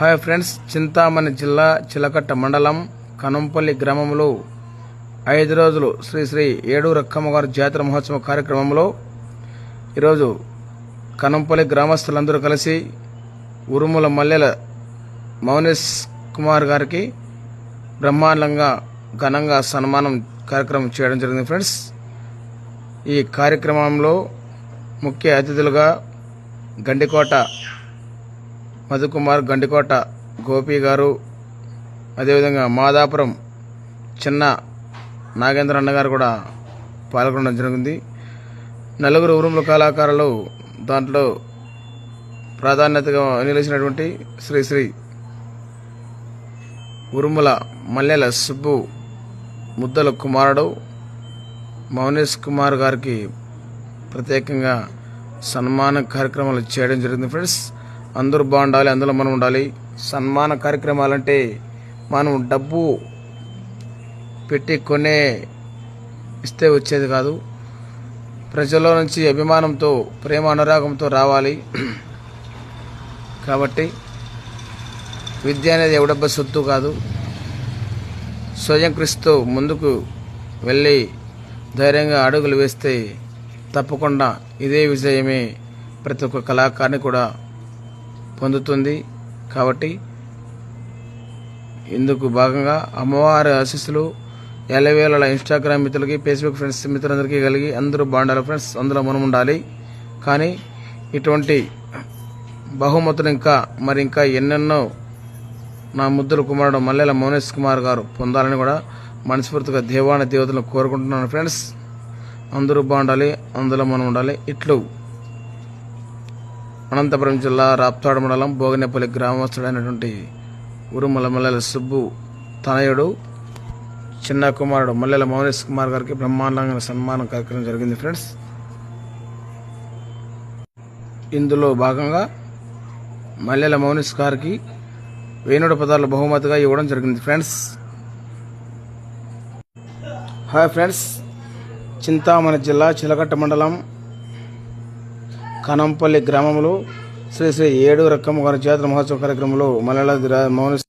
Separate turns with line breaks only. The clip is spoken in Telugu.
హాయ్ ఫ్రెండ్స్ చింతామణి జిల్లా చిలకట్ట మండలం కనంపల్లి గ్రామంలో ఐదు రోజులు శ్రీ శ్రీ ఏడు రక్కమ్మ గారి జాతర మహోత్సవ కార్యక్రమంలో ఈరోజు కనంపల్లి గ్రామస్తులందరూ కలిసి ఉరుముల మల్లెల మౌనేష్ కుమార్ గారికి బ్రహ్మాండంగా ఘనంగా సన్మానం కార్యక్రమం చేయడం జరిగింది ఫ్రెండ్స్. ఈ కార్యక్రమంలో ముఖ్య అతిథులుగా గండికోట మధుకుమార్ గండికోట గోపి గారు అదేవిధంగా మాదాపురం చిన్న నాగేంద్ర అన్న గారు కూడా పాల్గొనడం జరిగింది. నలుగురు ఉరుముల కళాకారులు దాంట్లో ప్రాధాన్యతగా నిలిచినటువంటి శ్రీ శ్రీ ఉరుముల మల్లెల సుబ్బు ముద్దల కుమారుడు మౌనేష్ కుమార్ గారికి ప్రత్యేకంగా సన్మాన కార్యక్రమాలు చేయడం జరిగింది ఫ్రెండ్స్. అందరూ బాగుండాలి అందులో మనం ఉండాలి. సన్మాన కార్యక్రమాలంటే మనం డబ్బు పెట్టి కొనే ఇస్తే వచ్చేది కాదు. ప్రజల్లో నుంచి అభిమానంతో ప్రేమ అనురాగంతో రావాలి. కాబట్టి విద్య అనేది ఎవడబ్బ సొత్తు కాదు. స్వయం కృషితో ముందుకు వెళ్ళి ధైర్యంగా అడుగులు వేస్తే తప్పకుండా ఇదే విజయమే ప్రతి ఒక్క కళాకారుని కూడా పొందుతుంది. కాబట్టి ఇందుకు భాగంగా అమ్మవారి ఆశీస్సులు ఎలవేళ ఇన్స్టాగ్రామ్ మిత్రులకి ఫేస్బుక్ ఫ్రెండ్స్ మిత్రులందరికీ కలిగి అందరూ బాగుండాలి ఫ్రెండ్స్ అందులో మనం ఉండాలి. కానీ ఇటువంటి బహుమతులు ఇంకా మరి ఇంకా ఎన్నెన్నో నా ముద్దుల కుమారుడు మల్లెల మౌనేష్ కుమార్ గారు పొందాలని కూడా మనస్ఫూర్తిగా దేవాన దేవతలను కోరుకుంటున్నాను ఫ్రెండ్స్ అందరూ బాగుండాలి. అందులో మనం ఉండాలి. ఇట్లు. అనంతపురం జిల్లా రాప్తాడు మండలం భోగనేపల్లి గ్రామస్తుడైనటువంటి ఉరుమల మల్లెల సుబ్బు తనయుడు చిన్న కుమారుడు మల్లెల మౌనేష్ కుమార్ గారికి బ్రహ్మాండంగా సన్మానం కార్యక్రమం జరిగింది ఫ్రెండ్స్. ఇందులో భాగంగా మల్లెల మౌనేష్ గారికి వేణుడు పదాలు బహుమతిగా ఇవ్వడం జరిగింది ఫ్రెండ్స్. Hi friends. చింతామణి జిల్లా చిలకట్ట మండలం కనంపల్లి గ్రామంలో శ్రీ శ్రీ ఏడు రక్కమ్మ గారి జాతర మహోత్సవ కార్యక్రమంలో మలయాళ మౌన